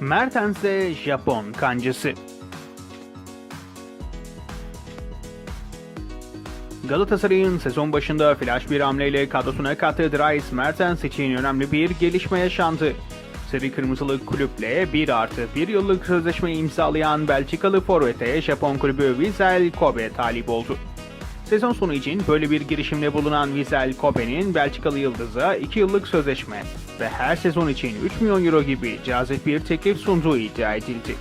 Mertens'e Japon kancası. Galatasaray'ın sezon başında flash bir hamleyle kadrosuna kattığı Dries Mertens için önemli bir gelişme yaşandı. Sarı Kırmızılı kulüple 1 artı 1 yıllık sözleşme imzalayan Belçikalı forvete Japon kulübü Vissel Kobe talip oldu. Sezon sonu için böyle bir girişimde bulunan Vissel Kobe'nin Belçikalı Yıldız'a 2 yıllık sözleşme ve her sezon için 3 milyon euro gibi cazip bir teklif sunduğu iddia edildi.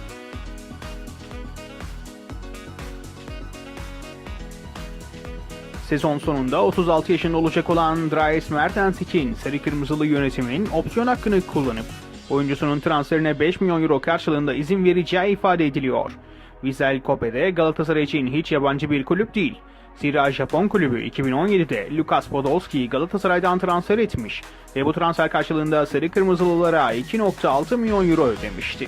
Sezon sonunda 36 yaşında olacak olan Dries Mertens için Sarı Kırmızılı yönetimin opsiyon hakkını kullanıp oyuncusunun transferine 5 milyon euro karşılığında izin vereceği ifade ediliyor. Vissel Kobe de Galatasaray için hiç yabancı bir kulüp değil. Zira Japon kulübü 2017'de Lukas Podolski'yi Galatasaray'dan transfer etmiş ve bu transfer karşılığında Sarı Kırmızılılara 2.6 milyon euro ödemişti.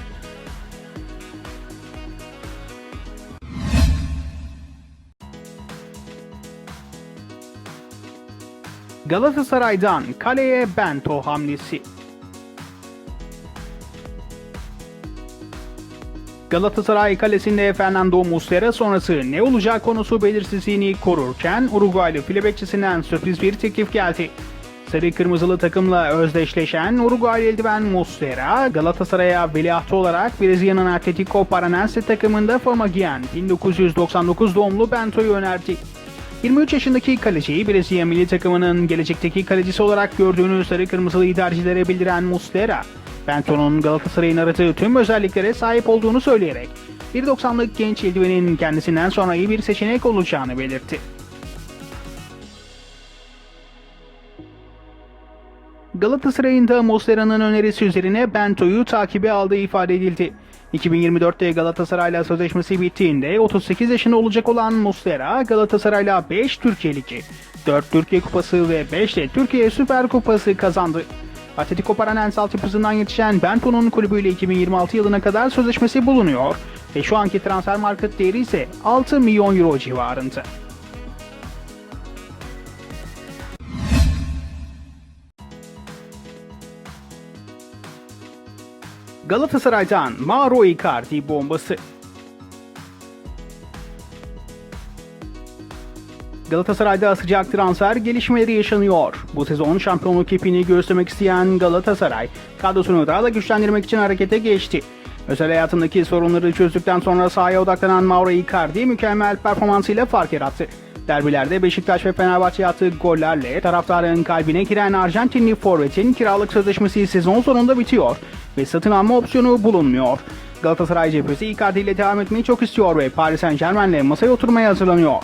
Galatasaray'dan kaleye Bento hamlesi. Galatasaray kalesinde Fernando Muslera sonrası ne olacağı konusu belirsizliğini korurken Uruguaylı file bekçisinden sürpriz bir teklif geldi. Sarı kırmızılı takımla özdeşleşen Uruguay eldiven Muslera, Galatasaray'a veliahtı olarak Brezilya'nın Atletico Paranense takımında forma giyen 1999 doğumlu Bento'yu önerdi. 23 yaşındaki kaleciyi Brezilya milli takımının gelecekteki kalecisi olarak gördüğünü sarı kırmızılı idarecilere bildiren Muslera, Bento'nun Galatasaray'ın aradığı tüm özelliklere sahip olduğunu söyleyerek 1.90'lık genç eldivenin kendisinden sonra iyi bir seçenek olacağını belirtti. Galatasaray'ın da Muslera'nın önerisi üzerine Bento'yu takibe aldığı ifade edildi. 2024'te Galatasaray'la sözleşmesi bittiğinde 38 yaşında olacak olan Muslera Galatasaray'la 5 Türkiye Ligi, 4 Türkiye Kupası ve 5 de Türkiye Süper Kupası kazandı. Atletico Paranense altyapısından yetişen Bento'nun kulübüyle 2026 yılına kadar sözleşmesi bulunuyor ve şu anki transfer market değeri ise 6 milyon euro civarında. Galatasaray'dan Mauro Icardi bombası. Galatasaray'da sıcak transfer gelişmeleri yaşanıyor. Bu sezon şampiyonluk ipini göğüslemek isteyen Galatasaray, kadrosunu daha da güçlendirmek için harekete geçti. Özel hayatındaki sorunları çözdükten sonra sahaya odaklanan Mauro Icardi mükemmel performansıyla fark yarattı. Derbilerde Beşiktaş ve Fenerbahçe attığı gollerle taraftarın kalbine giren Arjantinli forvetin kiralık sözleşmesi sezon sonunda bitiyor ve satın alma opsiyonu bulunmuyor. Galatasaray cephesi Icardi ile devam etmeyi çok istiyor ve Paris Saint Germain'le masaya oturmaya hazırlanıyor.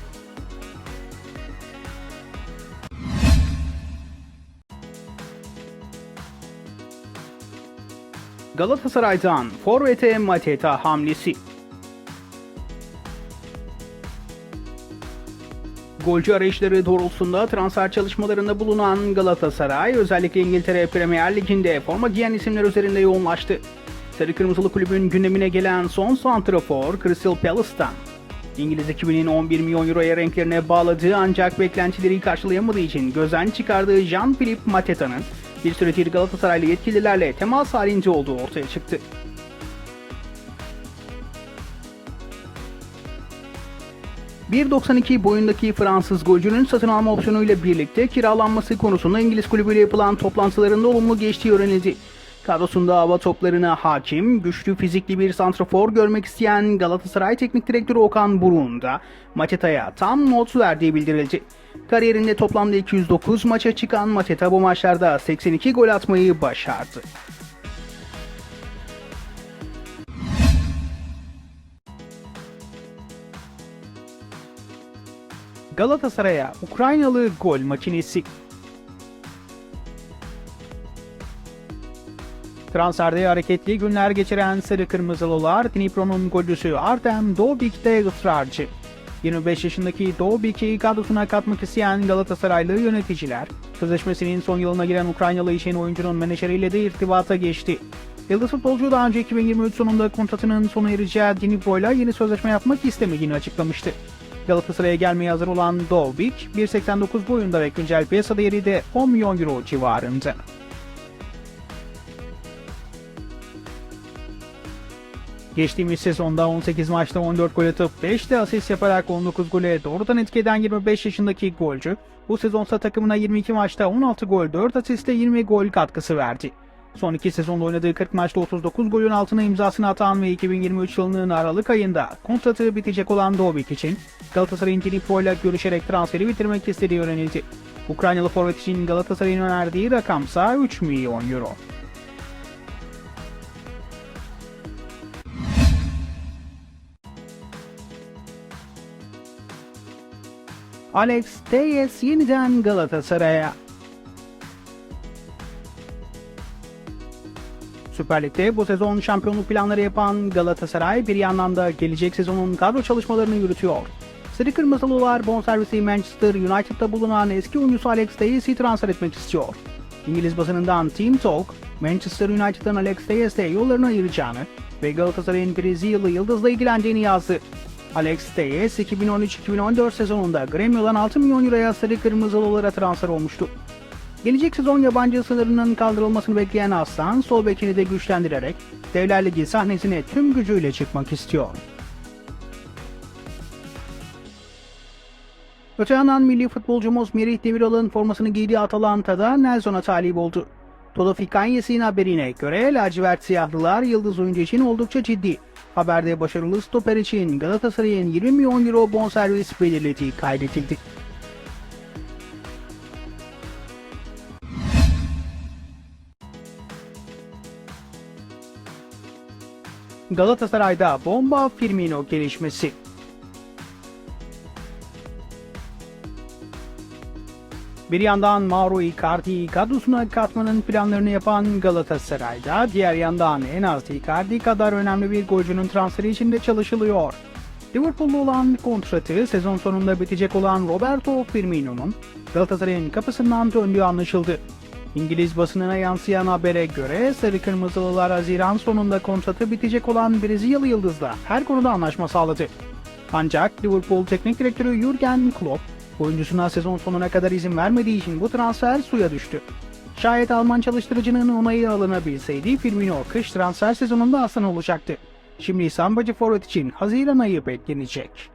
Galatasaray'dan Forvet'e Mateta hamlesi. Golcü arayışları doğrultusunda transfer çalışmalarında bulunan Galatasaray özellikle İngiltere Premier Ligi'nde forma giyen isimler üzerinde yoğunlaştı. Sarı Kırmızılı Kulübün gündemine gelen son santrafor Crystal Palace'tan. İngiliz ekibinin 11 milyon euroya renklerine bağladığı ancak beklentileri karşılayamadığı için gözden çıkardığı Jean-Philippe Mateta'nın bir süredir Galatasaraylı yetkililerle temas halinde olduğu ortaya çıktı. ...1.92 boyundaki Fransız golcünün satın alma opsiyonuyla birlikte kiralanması konusunda İngiliz kulübüyle yapılan toplantılarında olumlu geçtiği öğrenildi. Kadrosunda hava toplarına hakim, güçlü fizikli bir santrafor görmek isteyen Galatasaray Teknik Direktörü Okan Buruk'un da Mateta'ya tam not verdiği bildirildi. Kariyerinde toplamda 209 maça çıkan Mateta bu maçlarda 82 gol atmayı başardı. Galatasaray'a Ukraynalı gol makinesi Transferde hareketli günler geçiren Sarı Kırmızılılar Dnipro'nun golcüsü Artem Dobik'te ısrarcı. 25 yaşındaki Dobik'i kadrosuna katmak isteyen Galatasaraylı yöneticiler, sözleşmesinin son yılına giren Ukraynalı işin oyuncunun menajeriyle de irtibata geçti. Yıldız futbolcu daha önce 2023 sonunda kontratının sona ereceği Dnipro'yla yeni sözleşme yapmak istemediğini açıklamıştı. Galatasaray'a gelmeye hazır olan Dobik, 1.89 boyunda ve güncel piyasa değeri de 10 milyon euro civarında. Geçtiğimiz sezonda 18 maçta 14 gol atıp 5 de asist yaparak 19 gole doğrudan etki eden 25 yaşındaki golcü, bu sezonsa takımına 22 maçta 16 gol 4 asiste 20 gol katkısı verdi. Son iki sezonda oynadığı 40 maçta 39 golün altına imzasını atan ve 2023 yılının Aralık ayında kontratı bitecek olan Dobik için Galatasaray'ın Dnipro ile görüşerek transferi bitirmek istediği öğrenildi. Ukraynalı forvet için Galatasaray'ın önerdiği rakamsa 3 milyon euro. Alex Teyes yeniden Galatasaray'a. Süper Lig'de bu sezon şampiyonluk planları yapan Galatasaray bir yandan da gelecek sezonun kadro çalışmalarını yürütüyor. Sarı Kırmızılılar bonservisi Manchester United'da bulunan eski oyuncusu Alex Teyes'i transfer etmek istiyor. İngiliz basınından Team Talk, Manchester United'dan Alex Teyes'e yollarını ayıracağını ve Galatasaray'ın Brezilyalı yıldızla ilgilendiğini yazdı. Alex Teyes 2013-2014 sezonunda Gremio'dan 6 milyon euroya Sarı Kırmızılılara transfer olmuştu. Gelecek sezon yabancı sınırının kaldırılmasını bekleyen Aslan, sol bekini de güçlendirerek Devler Ligi sahnesine tüm gücüyle çıkmak istiyor. Öte yandan milli futbolcumuz Merih Demiral'ın formasını giydiği Atalanta'da Nelson'a talip oldu. Todo Fikanyesi'nin haberine göre lacivert siyahlılar yıldız oyuncu için oldukça ciddi. Haberde başarılı stoper için Galatasaray'ın 20 milyon euro bonservis belirlediği kaydedildi. Galatasaray'da bomba Firmino gelişmesi. Bir yandan Mauro Icardi'yi kadrosuna katmanın planlarını yapan Galatasaray'da, diğer yandan en az Icardi kadar önemli bir golcünün transferi için de çalışılıyor. Liverpool'lu olan kontratı sezon sonunda bitecek olan Roberto Firmino'nun Galatasaray'ın kapısından döndüğü anlaşıldı. İngiliz basınına yansıyan habere göre Sarı Kırmızılılar Haziran sonunda kontratı bitecek olan Brezilyalı yıldızla her konuda anlaşma sağladı. Ancak Liverpool Teknik Direktörü Jurgen Klopp oyuncusuna sezon sonuna kadar izin vermediği için bu transfer suya düştü. Şayet Alman çalıştırıcının onayı alınabilseydi Firmino kış transfer sezonunda aslan olacaktı. Şimdi sambacı forvet için Haziran ayı beklenecek.